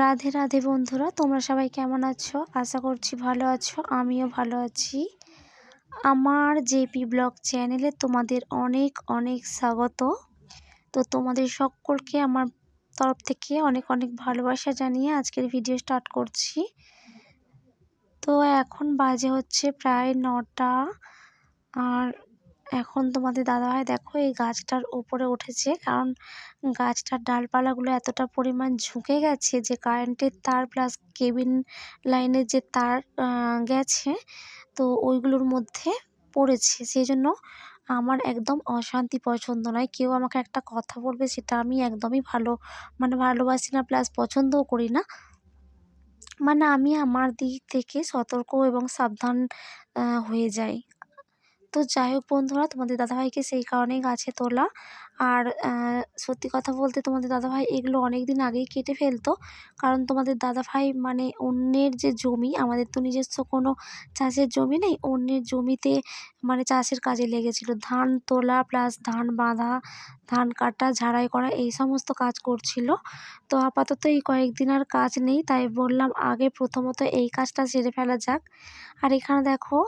রাধে রাধে বন্ধুরা, তোমরা সবাই কেমন আছো? আশা করছি ভালো আছো, আমিও ভালো আছি। আমার জেপি ব্লগ চ্যানেলে তোমাদের অনেক অনেক স্বাগত। তো তোমাদের সকলকে আমার তরফ থেকে অনেক অনেক ভালোবাসা জানিয়ে আজকের ভিডিও স্টার্ট করছি। তো এখন বাজে হচ্ছে প্রায় নটা, আর এখন তোমাদের দাদাভাই দেখো এই গাছটার ওপরে উঠেছে, কারণ গাছটার ডালপালাগুলো এতটা পরিমাণ ঝুঁকে গেছে যে কারেন্টের তার প্লাস কেবিন লাইনের যে তার গেছে, তো ওইগুলোর মধ্যে পড়েছে। সেই জন্য আমার একদম অশান্তি পছন্দ নয়। কেউ আমাকে একটা কথা বলবে সেটা আমি একদমই ভালো মানে ভালোবাসি না প্লাস পছন্দও করি না। মানে আমি আমার দিক থেকে সতর্ক এবং সাবধান হয়ে যাই। তো যাই হোক বন্ধুরা, তোমাদের দাদাভাইকে সেই কারণেই গাছে তোলা। আর সত্যি কথা বলতে তোমাদের দাদাভাই এগুলো অনেক দিন আগেই কেটে ফেলতো। কারণ তোমাদের দাদাভাই মানে অন্যের যে জমি, আমাদের তো নিজস্ব কোনো চাষের জমি নেই, অন্যের জমিতে মানে চাষের কাজে লেগেছিল। ধান তোলা প্লাস ধান বাঁধা, ধান কাটা, ঝাড়াই করা, এই সমস্ত কাজ করছিল। তো আপাতত এই কয়েকদিন আর কাজ নেই, তাই বললাম আগে প্রথমত এই কাজটা সেরে ফেলা যাক। আর এখানে দেখো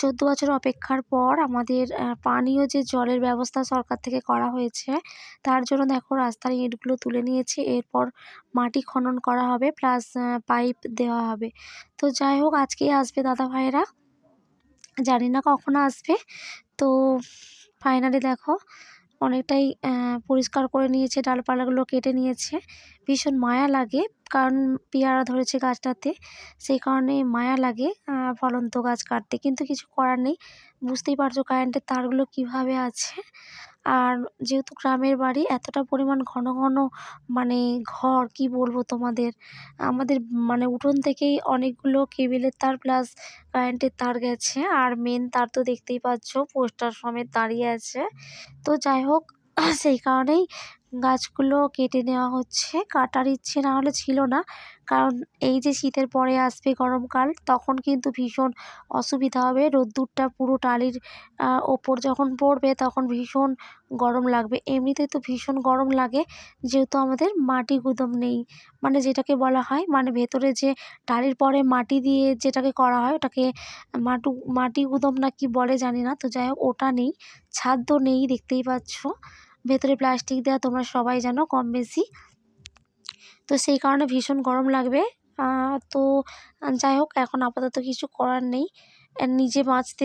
চোদ্দ বছর অপেক্ষার পর আমাদের পানীয় যে জলের ব্যবস্থা সরকার থেকে করা হয়েছে, তার জন্য দেখো রাস্তার ইঁটগুলো তুলে নিয়েছে, এরপর মাটি খনন করা হবে প্লাস পাইপ দেওয়া হবে। তো যাই হোক, আজকেই আসবে দাদা ভাইয়েরা। জানি না কখন আসবে। তো ফাইনালি দেখো, অনেকটাই পরিষ্কার করে নিয়েছে, ডালপালাগুলো কেটে নিয়েছে। ভীষণ মায়া লাগে। কারণ পেয়ারা ধরেছে গাছটাতে, সেই কারণে মায়া লাগে ফলন্ত গাছ কাটতে। কিন্তু কিছু করার নেই, বুঝতেই পারছ কারেন্টের তারগুলো কীভাবে আছে। আর যেহেতু গ্রামের বাড়ি, এতটা পরিমাণ ঘন ঘন মানে ঘর, কি বলব তোমাদের? আমাদের মানে উঠোন থেকেই অনেকগুলো কেবিলের তার প্লাস কারেন্টের তার গেছে। আর মেন তার তো দেখতেই পাচ্ছ, পোস্টার সমেত দাঁড়িয়ে আছে। তো যাই হোক, সেই কারণেই গাছগুলো কেটে নেওয়া হচ্ছে। কাটার ইচ্ছে না হলে ছিল না। কারণ এই যে শীতের পরে আসবে গরমকাল, তখন কিন্তু ভীষণ অসুবিধা হবে। রোদ্দুরটা পুরো টালির ওপর যখন পড়বে তখন ভীষণ গরম লাগবে। এমনিতে তো ভীষণ গরম লাগে, যেহেতু আমাদের মাটি গুদম নেই। মানে যেটাকে বলা হয় মানে ভেতরে যে টালির পরে মাটি দিয়ে যেটাকে করা হয়, ওটাকে মাটু, মাটি গুদম না কি বলে জানি না। তো যাই হোক, ওটা নেই, ছাদ তো নেই, দেখতেই পাচ্ছ। ভেতরে প্লাস্টিক দেওয়া তোমরা সবাই জানো, কম বেশি। তো সেই কারণে ভীষণ গরম লাগবে। তো যাই হোক, এখন আপাতত কিছু করার নেই। নিজে বাঁচতে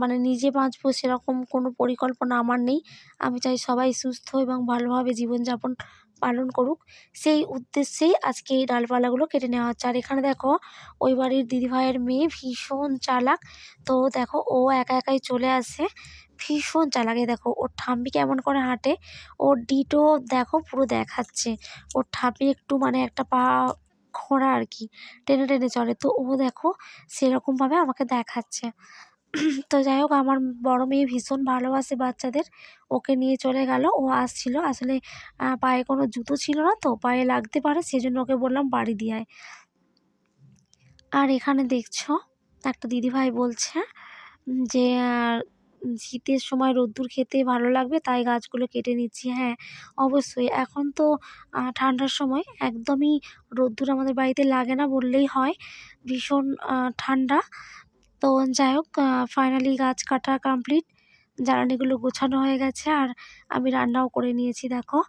মানে নিজে বাঁচবো সেরকম কোনো পরিকল্পনা আমার নেই। আমি চাই সবাই সুস্থ এবং ভালোভাবে জীবনযাপন পালন করুক। সেই উদ্দেশ্যেই আজকে এই ডালপালাগুলো কেটে নেওয়া হচ্ছে। আর এখানে দেখো, ওই বাড়ির দিদিভাইয়ের মেয়ে ভীষণ চালাক। তো দেখো, ও একা একাই চলে আসে। ভীষণ চালাকে দেখো, ওর ঠাম্মি কেমন করে হাঁটে, ওর ডিটো দেখো পুরো দেখাচ্ছে। ওর ঠাম্মি একটু মানে একটা পা খোঁড়া আর কি, টেনে টেনে চলে তো ও দেখো, সেরকমভাবে আমাকে দেখাচ্ছে। তো যাই হোক, আমার বড় মেয়ে ভীষণ ভালোবাসে বাচ্চাদের। ওকে নিয়ে চলে গেল, ও আসছিল। আসলে পায়ে কোনো জুতো ছিল না তো, পায়ে লাগতে পারে, সেজন্য ওকে বললাম বাড়ি দিয়ে আর এখানে দেখছ, একটা দিদিভাই বলছে যে শীতের সময় রোদ্দুর খেতে ভালো লাগবে, তাই গাছগুলো কেটে নিচ্ছি। হ্যাঁ অবশ্যই। এখন তো ঠান্ডার সময় একদমই রোদ্দুর আমাদের বাড়িতে লাগে না বললেই হয়। ভীষণ ঠান্ডা। তো যাই হোক ফাইনালি গাছ কাটা কমপ্লিট জ্বালানিগুলো গোছানো হয়ে গেছে আর আমি রান্নাও করে নিয়েছি, দেখো।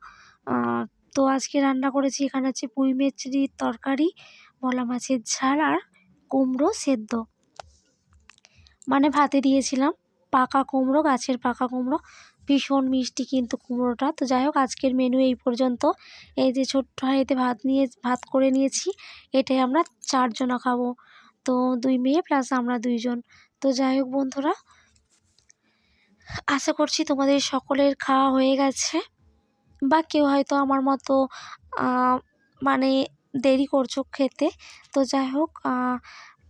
তো আজকে রান্না করেছি এখানে হচ্ছে পুঁই মেচড়ির তরকারি, মলা মাছের ঝাল আর কুমড়ো সেদ্ধ। মানে ভাতে দিয়েছিলাম পাকা কুমড়ো, গাছের পাকা কুমড়ো। ভীষণ মিষ্টি কিন্তু কুমড়োটা। তো যাই হোক, আজকের মেনু এই পর্যন্ত। এই যে ছোট্ট হাঁড়িতে ভাত নিয়ে, ভাত করে নিয়েছি, এটাই আমরা চারজনা খাব। তো দুই মেয়ে প্লাস আমরা দুইজন। তো যাই হোক বন্ধুরা, আশা করছি তোমাদের সকলের খাওয়া হয়ে গেছে। বা কেউ হয়তো আমার মতো মানে দেরি করছ খেতে। তো যাই হোক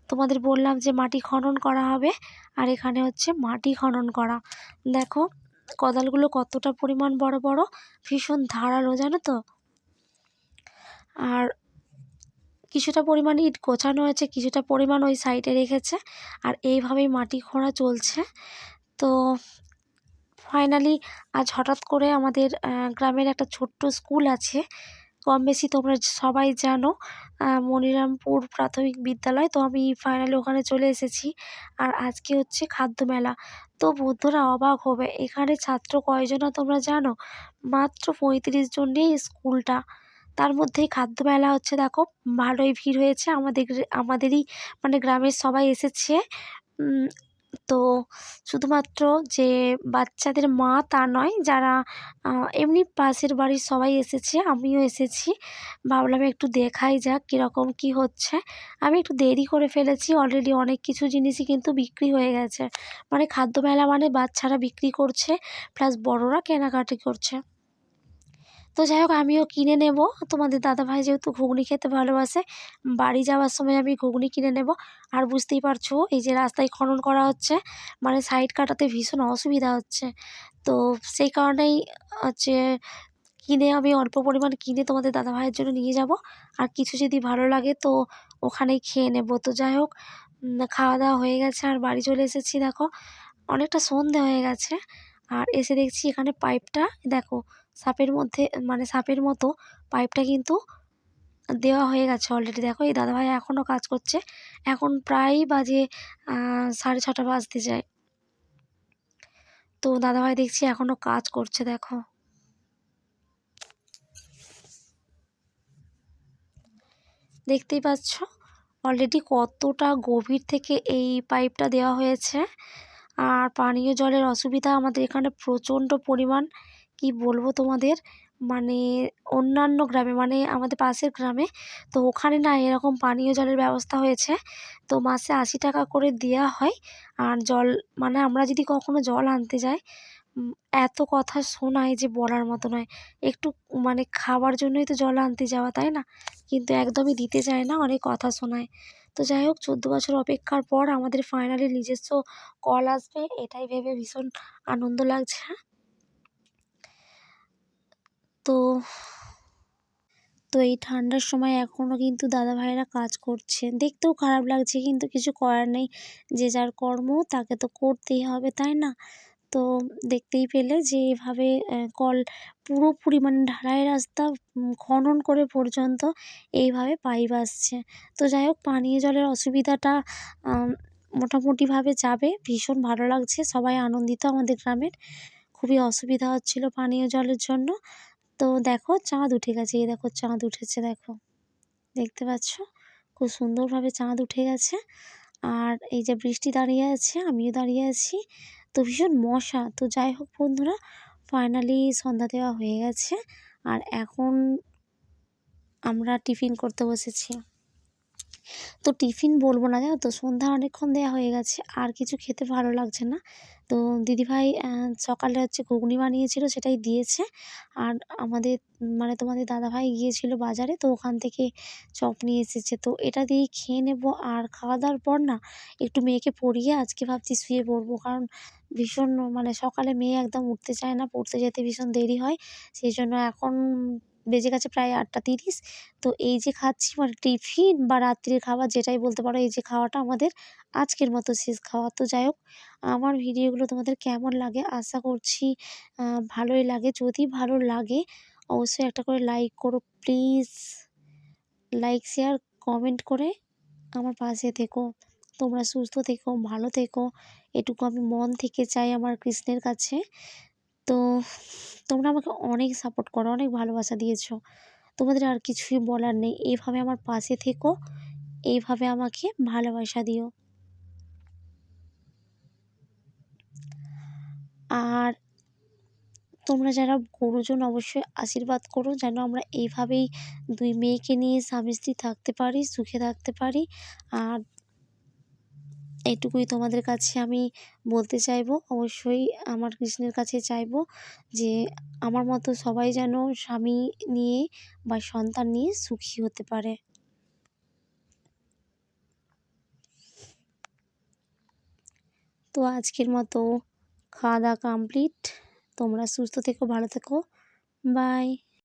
তোমাদের বললাম যে মাটি খনন করা হবে আর এখানে হচ্ছে মাটি খনন করা। দেখো, কোদালগুলো কতটা পরিমাণ বড় বড়, ভীষণ ধারালো, জানো তো? আর কিছুটা পরিমাণ ইট গোছানো হয়েছে, কিছুটা পরিমাণ ওই সাইডে রেখেছে আর এইভাবেই মাটি খোঁড়া চলছে। তো ফাইনালি আজ হঠাৎ করে আমাদের গ্রামের একটা ছোট্ট স্কুল আছে। কম বেশি তোমরা সবাই জানো মনিরামপুর প্রাথমিক বিদ্যালয়। তো আমি ফাইনালি ওখানে চলে এসেছি আর আজকে হচ্ছে খাদ্য মেলা। তো বন্ধুরা অবাক হবে, এখানে ছাত্র কয়জনা তোমরা জানো? মাত্র পঁয়ত্রিশ জন নিয়ে স্কুলটা। তার মধ্যেই খাদ্য মেলা হচ্ছে, দেখো। ভালোই ভিড় হয়েছে। আমাদের আমাদেরই মানে গ্রামের সবাই এসেছে। তো শুধুমাত্র যে বাচ্চাদের মা তা নয়, যারা এমনি পাশের বাড়ির সবাই এসেছে, আমিও এসেছি। ভাবলাম একটু দেখাই যাক কীরকম কী হচ্ছে। আমি একটু দেরি করে ফেলেছি। অলরেডি অনেক কিছু জিনিসই কিন্তু বিক্রি হয়ে গেছে। মানে খাদ্য মেলা মানে বাচ্চারা বিক্রি করছে প্লাস বড়রা কেনাকাটি করছে। তো যাই হোক আমিও কিনে নেব। তোমাদের দাদাভাই যেহেতু ঘুগনি খেতে ভালোবাসে, বাড়ি যাওয়ার সময় আমি ঘুগনি কিনে নেব। আর বুঝতেই পারছ, এই যে রাস্তায় খনন করা হচ্ছে মানে সাইড কাটাতে ভীষণ অসুবিধা হচ্ছে। তো সেই কারণেই হচ্ছে কিনে আমি অল্প পরিমাণ কিনে তোমাদের দাদাভাইয়ের জন্য নিয়ে যাব। আর কিছু যদি ভালো লাগে তো ওখানেই খেয়ে নেব। তো যাই হোক খাওয়া দাওয়া হয়ে গেছে আর বাড়ি চলে এসেছি, দেখো। অনেকটা সন্ধে হয়ে গেছে। আর এসে দেখছি এখানে পাইপটা দেখো সাপের মধ্যে মানে সাপের মতো পাইপটা কিন্তু দেওয়া হয়ে গেছে অলরেডি দেখো, এই দাদাভাই এখনও কাজ করছে। এখন প্রায় বাজে সাড়ে ছটা বাজতে যায়। তো দাদাভাই দেখছি এখনও কাজ করছে, দেখো। দেখতেই পাচ্ছ অলরেডি কতটা গভীর থেকে এই পাইপটা দেওয়া হয়েছে। আর পানীয় জলের অসুবিধা আমাদের এখানে প্রচণ্ড পরিমাণ। কি বলব তোমাদের? মানে অন্যান্য গ্রামে মানে আমাদের পাশের গ্রামে, তো ওখানে না এরকম পানীয় জলের ব্যবস্থা হয়েছে। তো মাসে আশি টাকা করে দেওয়া হয়। আর জল মানে আমরা যদি কখনো জল আনতে যাই এত কথা শোনায় যে বলার মতো নয়। একটু মানে খাবার জন্যই তো জল আনতে যাওয়া, তাই না? কিন্তু একদমই দিতে চায় না, অনেক কথা শোনায়। তো যাই হোক, চোদ্দ বছর অপেক্ষার পর আমাদের ফাইনালি নিজস্ব কল আসবে, এটাই ভেবে ভীষণ আনন্দ লাগছে। তো তো এই ঠান্ডার সময় এখনও কিন্তু দাদাভাইরা কাজ করছে দেখতেও খারাপ লাগছে, কিন্তু কিছু করার নেই। যে যার কর্ম, তাকে তো করতেই হবে, তাই না? তো দেখতেই পেলে যে এভাবে কল পুরোপুরি মানে ঢালাই রাস্তা খনন করে পর্যন্ত এইভাবে পাইপ আসছে। তো যাই হোক, পানীয় জলের অসুবিধাটা মোটামুটিভাবে যাবে। ভীষণ ভালো লাগছে, সবাই আনন্দিত আমাদের গ্রামের। খুবই অসুবিধা হচ্ছিল পানীয় জলের জন্য। তো দেখো চাঁদ উঠে গেছে, এই দেখো চাঁদ উঠেছে, দেখো। দেখতে পাচ্ছ? খুব সুন্দরভাবে চাঁদ উঠে গেছে। আর এই যে বৃষ্টি দাঁড়িয়ে আছে, আমিও দাঁড়িয়ে আছি। তো ভীষণ মশা। তো যাই হোক বন্ধুরা ফাইনালি সন্ধ্যা দেওয়া হয়ে গেছে। আর এখন আমরা টিফিন করতে বসেছি। তো টিফিন বলব না জানো তো? সন্ধ্যা অনেকক্ষণ দেওয়া হয়ে গেছে, আর কিছু খেতে ভালো লাগছে না। তো দিদিভাই সকালে হচ্ছে ঘুগনি বানিয়েছিল, সেটাই দিয়েছে। আর আমাদের মানে তোমাদের দাদাভাই গিয়েছিল বাজারে, তো ওখান থেকে চপ নিয়ে এসেছে। তো এটা দিয়েই খেয়ে নেব, আর খাওয়া দাওয়ার পর না একটু মেয়েকে পড়িয়ে আজকে ভাবছি শুয়ে পড়ব। কারণ ভীষণ মানে সকালে মেয়ে একদম উঠতে চায় না, পড়তে যেতে ভীষণ দেরি হয়। সেই জন্য এখন বেজে গেছে প্রায় আটটা তিরিশ। তো এই যে খাচ্ছি মানে টিফিন বা রাত্রির খাবার যেটাই বলতে পারো, এই যে খাওয়াটা আমাদের আজকের মতো শেষ খাওয়া। তো যাই হোক, আমার ভিডিওগুলো তোমাদের কেমন লাগে আশা করছি ভালোই লাগে। যদি ভালো লাগে, অবশ্যই একটা করে লাইক করো প্লিজ লাইক শেয়ার কমেন্ট করে আমার পাশে থেকো। তোমরা সুস্থ থেকো, ভালো থেকো। এটুকু আমি মন থেকে চাই আমার কৃষ্ণের কাছে। তো তোমরা আমাকে অনেক সাপোর্ট করো, অনেক ভালোবাসা দিয়েছ। তোমাদের আর কিছুই বলার নেই। এইভাবে আমার পাশে থেকো, এইভাবে আমাকে ভালোবাসা দিও। আর তোমরা যারা গুরুজন অবশ্যই আশীর্বাদ করো, যেন আমরা এইভাবেই দুই মেয়েকে নিয়ে স্বামী স্ত্রী থাকতে পারি, সুখে থাকতে পারি। আর এটুকুই তোমাদের কাছে আমি বলতে চাইব। অবশ্যই আমার কৃষ্ণের কাছে চাইব যে, আমার মতো সবাই যেন স্বামী নিয়ে বা সন্তান নিয়ে সুখী হতে পারে। তো আজকের মতো খাওয়া দাওয়া কমপ্লিট। তোমরা সুস্থ থেকো, ভালো থেকো। বাই।